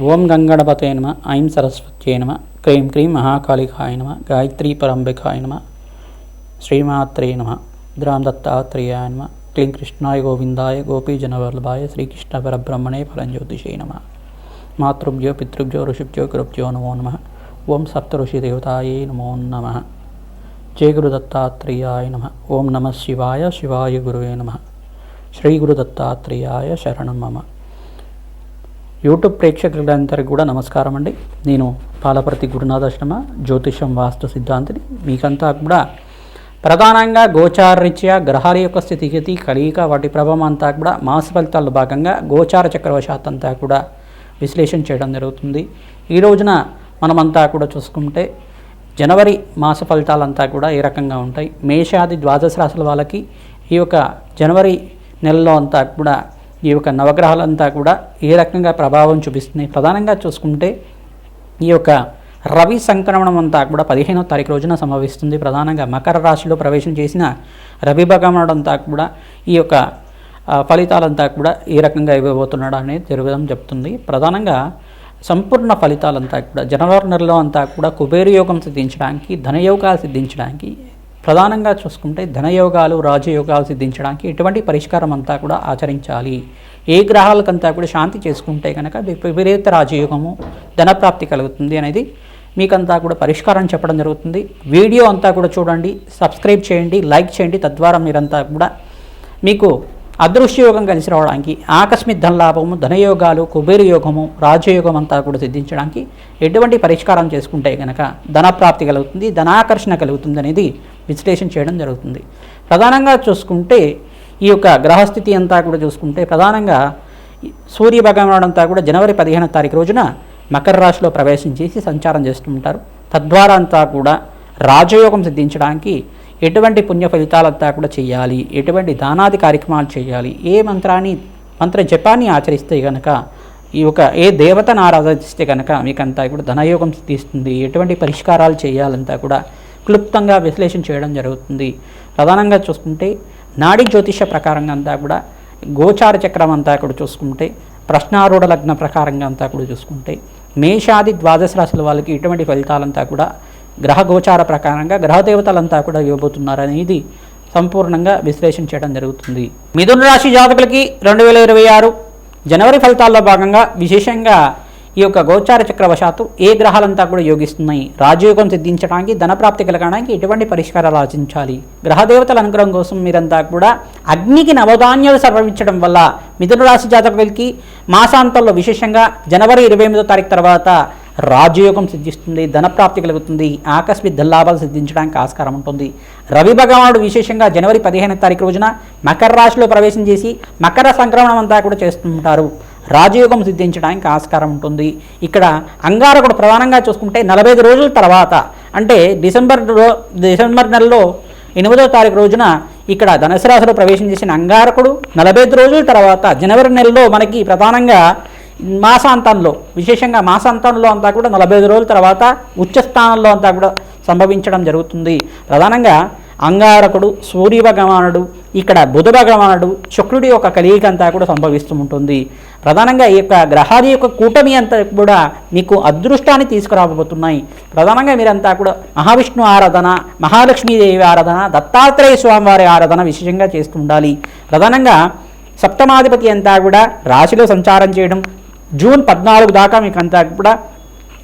ఓం గంగణపతే నమ ఐం సరస్వత్యే నమ క్రీం క్రీం మహాకాళికాయ నమ గాయత్రీ పరంబికాయ నమ శ్రీమాత్రే నమ ద్రాం దత్తాత్రేయాయ నమ క్లీం కృష్ణాయ గోవిందాయ గోపీజనవల్లభాయ శ్రీకృష్ణ పరబ్రహ్మణే ఫలంజ్యోతిషే నమ. మాతృభ్యో పితృభ్యో ఋషిభ్యో గురుభ్యో నమో నమ. ఓం సప్తఋషిదేవతాయే నమో నమ. జయ గురుదత్తాత్రేయాయ నమ. ఓం నమ శివాయ శివాయ గురువే నమ. శ్రీ గురుదత్తాత్రేయాయ శరణం మమ. యూట్యూబ్ ప్రేక్షకులందరికీ కూడా నమస్కారం అండి. నేను పాలపర్తి గురునాథాశ్రమ జ్యోతిషం వాస్తు సిద్ధాంతిని. మీకంతా కూడా ప్రధానంగా గోచారరీత్యా గ్రహాల యొక్క స్థితిగతి కలియిక వాటి ప్రభావం అంతా కూడా మాస ఫలితాల్లో భాగంగా గోచార చక్రవశాత్ అంతా కూడా విశ్లేషణ చేయడం జరుగుతుంది. ఈ రోజున మనమంతా కూడా చూసుకుంటే జనవరి మాస ఫలితాలంతా కూడా ఏ రకంగా ఉంటాయి? మేషాది ద్వాదశ రాశుల వాళ్ళకి ఈ యొక్క జనవరి నెలలో అంతా కూడా ఈ యొక్క నవగ్రహాలంతా కూడా ఏ రకంగా ప్రభావం చూపిస్తున్నాయి? ప్రధానంగా చూసుకుంటే ఈ యొక్క రవి సంక్రమణం అంతా కూడా పదిహేనో తారీఖు రోజున సంభవిస్తుంది. ప్రధానంగా మకర రాశిలో ప్రవేశం చేసిన రవి భగవానుడు అంతా కూడా ఈ యొక్క ఫలితాలంతా కూడా ఏ రకంగా ఇవ్వబోతున్నాడు అనేది జరగడం చెప్తుంది. ప్రధానంగా సంపూర్ణ ఫలితాలంతా కూడా జనవరి నెలలో అంతా కూడా కుబేర యోగం సిద్ధించడానికి ధనయోగాలు సిద్ధించడానికి ప్రధానంగా చూసుకుంటే ధనయోగాలు రాజయోగాలు సిద్ధించడానికి ఎటువంటి పరిష్కారం అంతా కూడా ఆచరించాలి. ఏ గ్రహాలకంతా కూడా శాంతి చేసుకుంటే కనుక విపరీత రాజయోగము ధనప్రాప్తి కలుగుతుంది అనేది మీకంతా కూడా పరిష్కారం చెప్పడం జరుగుతుంది. వీడియో అంతా కూడా చూడండి సబ్స్క్రైబ్ చేయండి లైక్ చేయండి తద్వారా మీరంతా కూడా మీకు అదృశ్యయోగం కలిసి రావడానికి ఆకస్మిక ధనలాభము ధనయోగాలు కుబేరు యోగము రాజయోగం అంతా కూడా సిద్ధించడానికి ఎటువంటి పరిష్కారం చేసుకుంటే కనుక ధనప్రాప్తి కలుగుతుంది ధనాకర్షణ కలుగుతుంది అనేది విశ్లేషణ చేయడం జరుగుతుంది. ప్రధానంగా చూసుకుంటే ఈ యొక్క గ్రహస్థితి అంతా కూడా చూసుకుంటే ప్రధానంగా సూర్య భగవానుడు అంతా కూడా జనవరి పదిహేను తారీఖు రోజున మకర రాశిలో ప్రవేశం చేసి సంచారం చేస్తుంటారు తద్వారా అంతా కూడా రాజయోగం సిద్ధించడానికి ఎటువంటి పుణ్య ఫలితాలంతా కూడా చేయాలి. ఎటువంటి దానాది కార్యక్రమాలు చేయాలి. ఏ మంత్రాన్ని మంత్ర జపాన్ని ఆచరిస్తే కనుక ఈ యొక్క ఏ దేవతను ఆరాధిస్తే కనుక మీకంతా కూడా ధనయోగం సిద్ధిస్తుంది. ఎటువంటి పరిష్కారాలు చేయాలంతా కూడా క్లుప్తంగా విశ్లేషణ చేయడం జరుగుతుంది. ప్రధానంగా చూసుకుంటే నాడీ జ్యోతిష ప్రకారంగా అంతా కూడా గోచార చక్రం అంతా కూడా చూసుకుంటే ప్రశ్నారూఢ లగ్న ప్రకారంగా అంతా కూడా చూసుకుంటే మేషాది ద్వాదశ రాశుల వాళ్ళకి ఇటువంటి ఫలితాలంతా కూడా గ్రహ గోచార ప్రకారంగా గ్రహ దేవతలంతా కూడా ఇవ్వబోతున్నారు అనేది సంపూర్ణంగా విశ్లేషణ చేయడం జరుగుతుంది. మిథున రాశి జాతకులకి రెండు వేల ఇరవై ఆరు జనవరి ఫలితాల్లో భాగంగా విశేషంగా ఈ యొక్క గోచార చక్రవశాత్తు ఏ గ్రహాలంతా కూడా యోగిస్తున్నాయి. రాజయోగం సిద్ధించడానికి ధనప్రాప్తి కలగడానికి ఎటువంటి పరిష్కారాలు ఆచించాలి గ్రహదేవతల అనుగ్రహం కోసం మీరంతా కూడా అగ్నికి నవధాన్యాలు సమర్పించడం వల్ల మిథున రాశి జాతకులకి మాసాంతంలో విశేషంగా జనవరి ఇరవై ఎనిమిదో తారీఖు తర్వాత రాజయోగం సిద్ధిస్తుంది ధనప్రాప్తి కలుగుతుంది ఆకస్మిక లాభాలు సిద్ధించడానికి ఆస్కారం ఉంటుంది. రవి భగవానుడు విశేషంగా జనవరి పదిహేను తారీఖు రోజున మకర రాశిలో ప్రవేశం చేసి మకర సంక్రమణం అంతా కూడా చేస్తుంటారు. రాజయోగం సిద్ధించడానికి ఆస్కారం ఉంటుంది. ఇక్కడ అంగారకుడు ప్రధానంగా చూసుకుంటే నలభై ఐదు రోజుల తర్వాత అంటే డిసెంబర్ రో- డిసెంబర్ నెలలో ఎనిమిదో తారీఖు రోజున ఇక్కడ ధనుసు రాశిలో ప్రవేశం చేసిన అంగారకుడు నలభై ఐదు రోజుల తర్వాత జనవరి నెలలో మనకి ప్రధానంగా మాసాంతంలో విశేషంగా మాసాంతంలో అంతా కూడా నలభై ఐదు రోజుల తర్వాత ఉచ్చ స్థానంలో అంతా కూడా సంభవించడం జరుగుతుంది. ప్రధానంగా అంగారకుడు సూర్య భగవానుడు ఇక్కడ బుధ భగవానుడు శుక్రుడి యొక్క కలియిక అంతా కూడా సంభవిస్తూ ఉంటుంది. ప్రధానంగా ఈ యొక్క గ్రహాది యొక్క కూటమి అంతా కూడా మీకు అదృష్టాన్ని తీసుకురాబోతున్నాయి. ప్రధానంగా మీరంతా కూడా మహావిష్ణు ఆరాధన మహాలక్ష్మీదేవి ఆరాధన దత్తాత్రేయ స్వామివారి ఆరాధన విశేషంగా చేస్తూ ఉండాలి. ప్రధానంగా సప్తమాధిపతి అంతా కూడా రాశిలో సంచారం చేయడం జూన్ పద్నాలుగు దాకా మీకు అంతా కూడా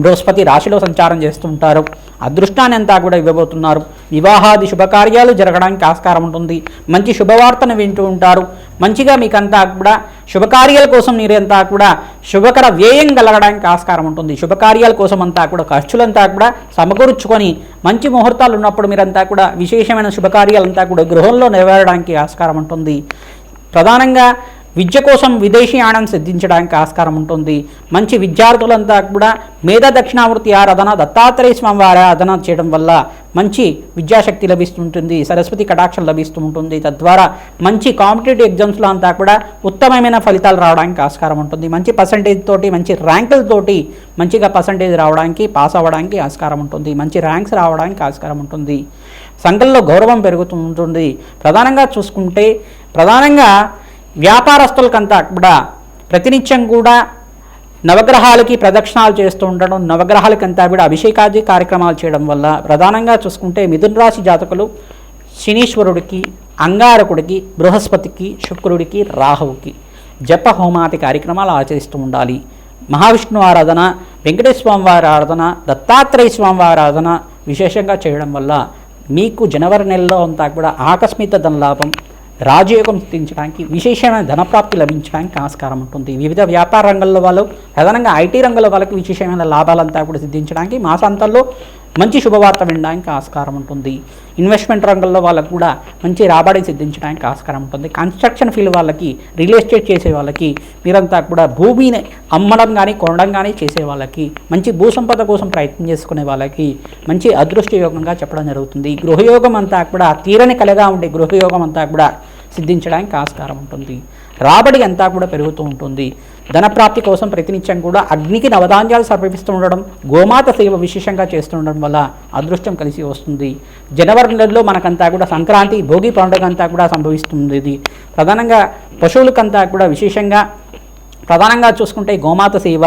బృహస్పతి రాశిలో సంచారం చేస్తుంటారు. అదృష్టాన్ని అంతా కూడా ఇవ్వబోతున్నారు. వివాహాది శుభకార్యాలు జరగడానికి ఆస్కారం ఉంటుంది. మంచి శుభవార్తను వింటూ ఉంటారు. మంచిగా మీకంతా కూడా శుభకార్యాల కోసం మీరంతా కూడా శుభకర వ్యయం కలగడానికి ఆస్కారం ఉంటుంది. శుభకార్యాల కోసం అంతా కూడా ఖర్చులంతా కూడా సమకూర్చుకొని మంచి ముహూర్తాలు ఉన్నప్పుడు మీరంతా కూడా విశేషమైన శుభకార్యాలంతా కూడా గృహంలో నెరవేరడానికి ఆస్కారం ఉంటుంది. ప్రధానంగా విద్య కోసం విదేశీయానం సిద్ధించడానికి ఆస్కారం ఉంటుంది. మంచి విద్యార్థులంతా కూడా మేధా దక్షిణామూర్తి ఆరాధన దత్తాత్రేయ స్వామి వారి ఆరాధన చేయడం వల్ల మంచి విద్యాశక్తి లభిస్తుంటుంది సరస్వతి కటాక్షం లభిస్తూ ఉంటుంది తద్వారా మంచి కాంపిటేటివ్ ఎగ్జామ్స్లో అంతా కూడా ఉత్తమమైన ఫలితాలు రావడానికి ఆస్కారం ఉంటుంది. మంచి పర్సంటేజ్ తోటి మంచి ర్యాంకులతోటి మంచిగా పర్సంటేజ్ రావడానికి పాస్ అవ్వడానికి ఆస్కారం ఉంటుంది. మంచి ర్యాంక్స్ రావడానికి ఆస్కారం ఉంటుంది. సంఘంలో గౌరవం పెరుగుతూ ఉంటుంది ప్రధానంగా చూసుకుంటే ప్రధానంగా వ్యాపారస్తులకంతా కూడా ప్రతినిత్యం కూడా నవగ్రహాలకి ప్రదక్షిణాలు చేస్తూ ఉండడం నవగ్రహాలకంతా కూడా అభిషేకాది కార్యక్రమాలు చేయడం వల్ల ప్రధానంగా చూసుకుంటే మిథున రాశి జాతకులు శనీశ్వరుడికి అంగారకుడికి బృహస్పతికి శుక్రుడికి రాహువుకి జప హోమాది కార్యక్రమాలు ఆచరిస్తూ ఉండాలి. మహావిష్ణు ఆరాధన వెంకటేశ్వర వారి ఆరాధన దత్తాత్రేయ స్వామి ఆరాధన విశేషంగా చేయడం వల్ల మీకు జనవరి నెలలో అంతా కూడా ఆకస్మిక ధనలాభం రాజయోగం సిద్ధించడానికి విశేషమైన ధనప్రాప్తి లభించడానికి ఆస్కారం ఉంటుంది. వివిధ వ్యాపార రంగంలో వాళ్ళు ప్రధానంగా ఐటీ రంగంలో వాళ్ళకి విశేషమైన లాభాలంతా కూడా సిద్ధించడానికి మాసాంతంలో మంచి శుభవార్త వినడానికి ఆస్కారం ఉంటుంది. ఇన్వెస్ట్మెంట్ రంగంలో వాళ్ళకు కూడా మంచి రాబడి సిద్ధించడానికి ఆస్కారం ఉంటుంది. కన్స్ట్రక్షన్ ఫీల్డ్ వాళ్ళకి రియల్ ఎస్టేట్ చేసే వాళ్ళకి మీరంతా కూడా భూమిని అమ్మడం కానీ కొనడం కానీ చేసే వాళ్ళకి మంచి భూసంపద కోసం ప్రయత్నం చేసుకునే వాళ్ళకి మంచి అదృష్ట యోగంగా చెప్పడం జరుగుతుంది. గృహయోగం అంతా కూడా తీరని కలగా ఉండే గృహయోగం అంతా కూడా సిద్ధించడానికి ఆస్కారం ఉంటుంది. రాబడి అంతా కూడా పెరుగుతూ ఉంటుంది. ధనప్రాప్తి కోసం ప్రతినిత్యం కూడా అగ్నికి నవధాన్యాలు సమర్పిస్తూ ఉండడం గోమాత సేవ విశేషంగా చేస్తూ ఉండడం వల్ల అదృష్టం కలిసి వస్తుంది. జనవరి నెలలో మనకంతా కూడా సంక్రాంతి భోగి పండుగ అంతా కూడా సంభవిస్తుంది ఇది ప్రధానంగా పశువులకంతా కూడా విశేషంగా ప్రధానంగా చూసుకుంటే గోమాత సేవ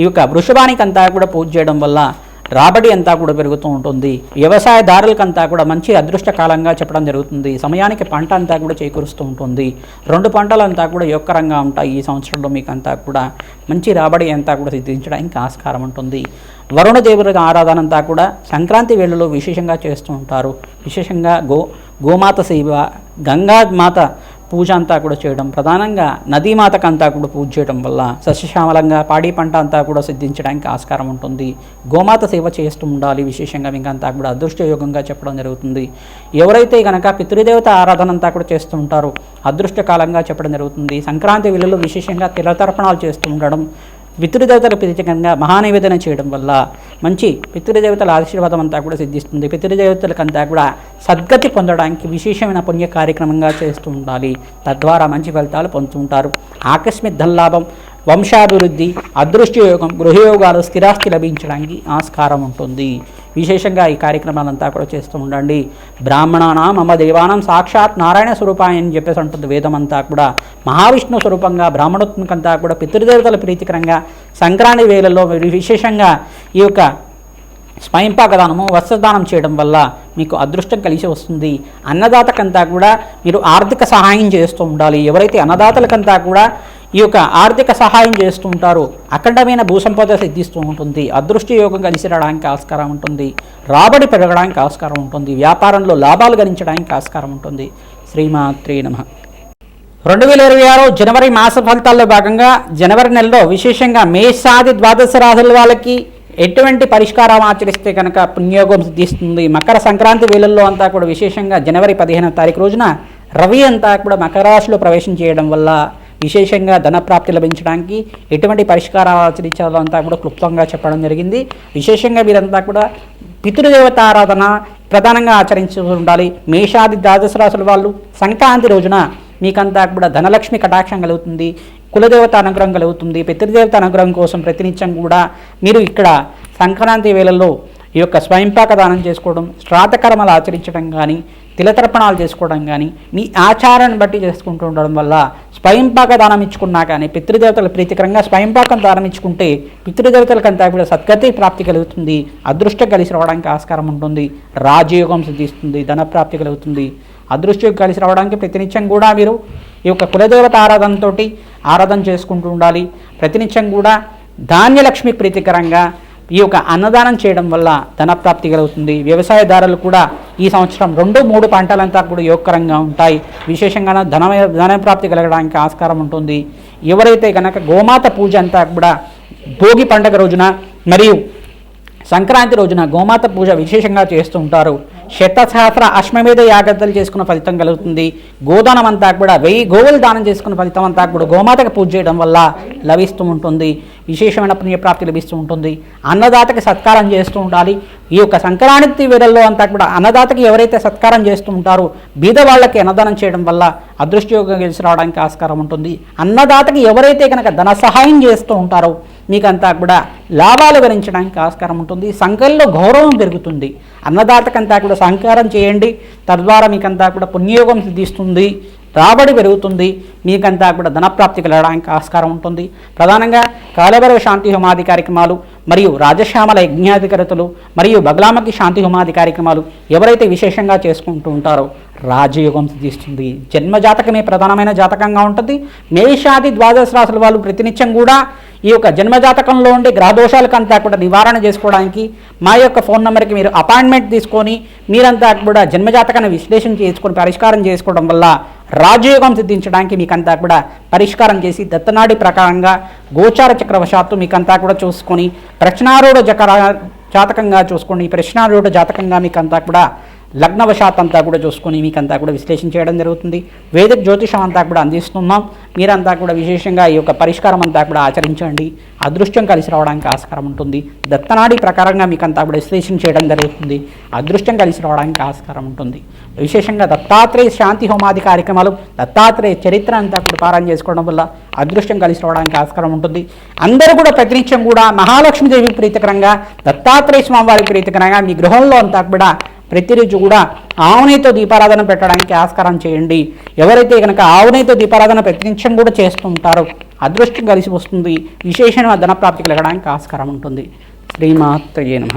ఈ యొక్క వృషభానికంతా కూడా పూజ చేయడం వల్ల రాబడి అంతా కూడా పెరుగుతూ ఉంటుంది. వ్యవసాయదారులకంతా కూడా మంచి అదృష్ట కాలంగా చెప్పడం జరుగుతుంది. సమయానికి పంట అంతా కూడా చేకూరుస్తూ ఉంటుంది. రెండు పంటలంతా కూడా యొక్కరంగా ఉంటాయి ఈ సంవత్సరంలో మీకు అంతా కూడా. మంచి రాబడి అంతా కూడా సిద్ధించడానికి ఆస్కారం ఉంటుంది. వరుణ దేవుడి ఆరాధన అంతా కూడా సంక్రాంతి వేళలో విశేషంగా చేస్తూ ఉంటారు. విశేషంగా గో గోమాత సేవ గంగామాత పూజ అంతా కూడా చేయడం ప్రధానంగా నదీమాతకు అంతా కూడా పూజ చేయడం వల్ల సస్యశ్యామలంగా పాడి పంట అంతా కూడా సిద్ధించడానికి ఆస్కారం ఉంటుంది. గోమాత సేవ చేస్తూ ఉండాలి విశేషంగా మీకు అంతా కూడా అదృష్టయోగంగా చెప్పడం జరుగుతుంది. ఎవరైతే కనుక పితృదేవత ఆరాధన అంతా కూడా చేస్తూ ఉంటారో అదృష్టకాలంగా చెప్పడం జరుగుతుంది. సంక్రాంతి విలువలో విశేషంగా తిలతర్పణాలు చేస్తూ ఉండడం పితృదేవతలకు ప్రత్యేకంగా మహానివేదన చేయడం వల్ల మంచి పితృదేవతల ఆశీర్వాదం అంతా కూడా సిద్ధిస్తుంది. పితృదేవతలకంతా కూడా సద్గతి పొందడానికి విశేషమైన పుణ్య కార్యక్రమంగా చేస్తూ ఉండాలి. తద్వారా మంచి ఫలితాలు పొందుతుంటారు ఆకస్మిక ధనలాభం వంశాభివృద్ధి అదృష్టయోగం గృహయోగాలు స్థిరాస్తి లభించడానికి ఆస్కారం ఉంటుంది. విశేషంగా ఈ కార్యక్రమాలంతా కూడా చేస్తూ ఉండండి. బ్రాహ్మణానా మమ దేవానం సాక్షాత్ నారాయణ స్వరూపాయ అని చెప్పేసి ఉంటుంది వేదమంతా కూడా. మహావిష్ణు స్వరూపంగా బ్రాహ్మణోత్మకంతా కూడా పితృదేవతల ప్రీతికరంగా సంక్రాంతి వేళల్లో విశేషంగా ఈ యొక్క స్వయంపాకదానము వస్త్రదానం చేయడం వల్ల మీకు అదృష్టం కలిసి వస్తుంది. అన్నదాతకంతా కూడా మీరు ఆర్థిక సహాయం చేస్తూ ఉండాలి. ఎవరైతే అన్నదాతలకంతా కూడా ఈ యొక్క ఆర్థిక సహాయం చేస్తూ ఉంటారు. అఖండమైన భూసంపద సిద్ధిస్తూ ఉంటుంది. అదృష్ట యోగం కలిసి రావడానికి ఆస్కారం ఉంటుంది. రాబడి పెరగడానికి ఆస్కారం ఉంటుంది. వ్యాపారంలో లాభాలు గణించడానికి ఆస్కారం ఉంటుంది. శ్రీమాత్రే నమ. రెండు వేల ఇరవై ఆరు జనవరి మాస ఫలితాల్లో భాగంగా జనవరి నెలలో విశేషంగా మేషాది ద్వాదశ రాశుల వాళ్ళకి ఎటువంటి పరిష్కారం ఆచరిస్తే కనుక పుణ్యోగం సిద్ధిస్తుంది. మకర సంక్రాంతి వేళల్లో అంతా కూడా విశేషంగా జనవరి పదిహేనవ తారీఖు రోజున రవి అంతా కూడా మకర రాశిలో ప్రవేశం చేయడం వల్ల విశేషంగా ధనప్రాప్తి లభించడానికి ఎటువంటి పరిష్కారాలు ఆచరించాలో అంతా కూడా క్లుప్తంగా చెప్పడం జరిగింది. విశేషంగా వీరంతా కూడా పితృదేవత ఆరాధన ప్రధానంగా ఆచరించి ఉండాలి. మేషాది ద్వాదశ రాసుల వాళ్ళు సంక్రాంతి రోజున మీకంతా కూడా ధనలక్ష్మి కటాక్షం కలుగుతుంది. కులదేవత అనుగ్రహం కలుగుతుంది. పితృదేవత అనుగ్రహం కోసం ప్రతినిత్యం కూడా మీరు ఇక్కడ సంక్రాంతి వేళల్లో ఈ యొక్క స్వయంపాక దానం చేసుకోవడం శ్రాతకర్మలు ఆచరించడం కానీ తిలతర్పణాలు చేసుకోవడం కానీ మీ ఆచారాన్ని బట్టి చేసుకుంటూ ఉండడం వల్ల స్వయంపాక దానం ఇచ్చుకున్నా కానీ పితృదేవతల ప్రీతికరంగా స్వయంపాకం దానం ఇచ్చుకుంటే పితృదేవతలకంతా కూడా సద్గతి ప్రాప్తి కలుగుతుంది అదృష్టం కలిసి రావడానికి ఆస్కారం ఉంటుంది రాజయోగం సిద్ధిస్తుంది ధనప్రాప్తి కలుగుతుంది. అదృష్టం కలిసి రావడానికి ప్రతినిత్యం కూడా మీరు ఈ యొక్క కులదేవత ఆరాధనతోటి ఆరాధన చేసుకుంటూ ఉండాలి. ప్రతినిత్యం కూడా ధాన్యలక్ష్మి ప్రీతికరంగా ఈ యొక్క అన్నదానం చేయడం వల్ల ధనప్రాప్తి కలుగుతుంది. వ్యవసాయదారులు కూడా ఈ సంవత్సరం రెండు మూడు పంటలంతా కూడా యోగకరంగా ఉంటాయి. విశేషంగా ధన ధనప్రాప్తి కలగడానికి ఆస్కారం ఉంటుంది. ఎవరైతే కనుక గోమాత పూజ అంతా కూడా భోగి పండగ రోజున మరియు సంక్రాంతి రోజున గోమాత పూజ విశేషంగా చేస్తూ ఉంటారు. శతసహస్ర అశ్వమేధ యాగత్తలు చేసుకున్న ఫలితం కలుగుతుంది. గోదానం అంతా కూడా వెయ్యి గోవులు దానం చేసుకున్న ఫలితం అంతా కూడా గోమాతకు పూజ చేయడం వల్ల లభిస్తూ ఉంటుంది. విశేషమైన పుణ్యప్రాప్తి లభిస్తూ ఉంటుంది. అన్నదాతకి సత్కారం చేస్తూ ఉండాలి. ఈ యొక్క సంక్రాంతి వేళల్లో అంతా కూడా అన్నదాతకి ఎవరైతే సత్కారం చేస్తూ ఉంటారో బీద వాళ్ళకి అన్నదానం చేయడం వల్ల అదృష్టయోగం గెలిచి రావడానికి ఆస్కారం ఉంటుంది. అన్నదాతకి ఎవరైతే కనుక ధన సహాయం చేస్తూ ఉంటారో మీకంతా కూడా లాభాలు గణించడానికి ఆస్కారం ఉంటుంది. సంఘంలో గౌరవం పెరుగుతుంది. అన్నదాతకంతా కూడా సహకారం చేయండి. తద్వారా మీకంతా కూడా పుణ్యయోగం సిద్ధిస్తుంది. రాబడి పెరుగుతుంది. మీకంతా కూడా ధనప్రాప్తి కలగడానికి ఆస్కారం ఉంటుంది. ప్రధానంగా కాలభైరవ శాంతి హోమాది కార్యక్రమాలు మరియు రాజశ్యామల యజ్ఞాధికారతలు మరియు బగలామకి శాంతి హోమాది కార్యక్రమాలు ఎవరైతే విశేషంగా చేసుకుంటూ ఉంటారో రాజయోగం సిద్ధిస్తుంది. జన్మ జాతకమే ప్రధానమైన జాతకంగా ఉంటుంది. మేషాది ద్వాదశ రాసుల వాళ్ళు ప్రతినిత్యం కూడా ఈ యొక్క జన్మజాతకంలో ఉండే గ్రహదోషాలకంతా కూడా నివారణ చేసుకోవడానికి మా యొక్క ఫోన్ నెంబర్కి మీరు అపాయింట్మెంట్ తీసుకొని మీరంతా కూడా జన్మజాతకాన్ని విశ్లేషణ చేసుకొని పరిష్కారం చేసుకోవడం వల్ల రాజయోగం సిద్ధించడానికి మీకంతా కూడా పరిష్కారం చేసి దత్తనాడి ప్రకారంగా గోచార చక్రవశాత్తు మీకంతా కూడా చూసుకొని ప్రశ్నారూఢ జకర జాతకంగా చూసుకోండి. ప్రశ్నారూఢ జాతకంగా మీకంతా కూడా లగ్నవశాత్ అంతా కూడా చూసుకొని మీకంతా కూడా విశ్లేషణ చేయడం జరుగుతుంది. వేదిక జ్యోతిషం అంతా కూడా అందిస్తున్నాం. మీరంతా కూడా విశేషంగా ఈ యొక్క పరిష్కారం అంతా కూడా ఆచరించండి. అదృష్టం కలిసి రావడానికి ఆస్కారం ఉంటుంది. దత్తనాడి ప్రకారంగా మీకంతా కూడా విశ్లేషణ చేయడం జరుగుతుంది. అదృష్టం కలిసి రావడానికి ఆస్కారం ఉంటుంది. విశేషంగా దత్తాత్రేయ శాంతి హోమాది కార్యక్రమాలు దత్తాత్రేయ చరిత్ర అంతా కూడా పారాయణ చేసుకోవడం వల్ల అదృష్టం కలిసి రావడానికి ఆస్కారం ఉంటుంది. అందరూ కూడా ప్రతినిత్యం కూడా మహాలక్ష్మీదేవి ప్రీతికరంగా దత్తాత్రేయ స్వామివారి ప్రీతికరంగా మీ గృహంలో అంతా కూడా ప్రతిరోజు కూడా ఆవునేతో దీపారాధన పెట్టడానికి ఆస్కారం చేయండి. ఎవరైతే కనుక ఆవునేతో దీపారాధన ప్రతినిత్యం కూడా చేస్తూ ఉంటారో అదృష్టం కలిసి వస్తుంది. విశేషమైన ధనప్రాప్తి కలగడానికి ఆస్కారం ఉంటుంది. శ్రీమాత్రయే నమ.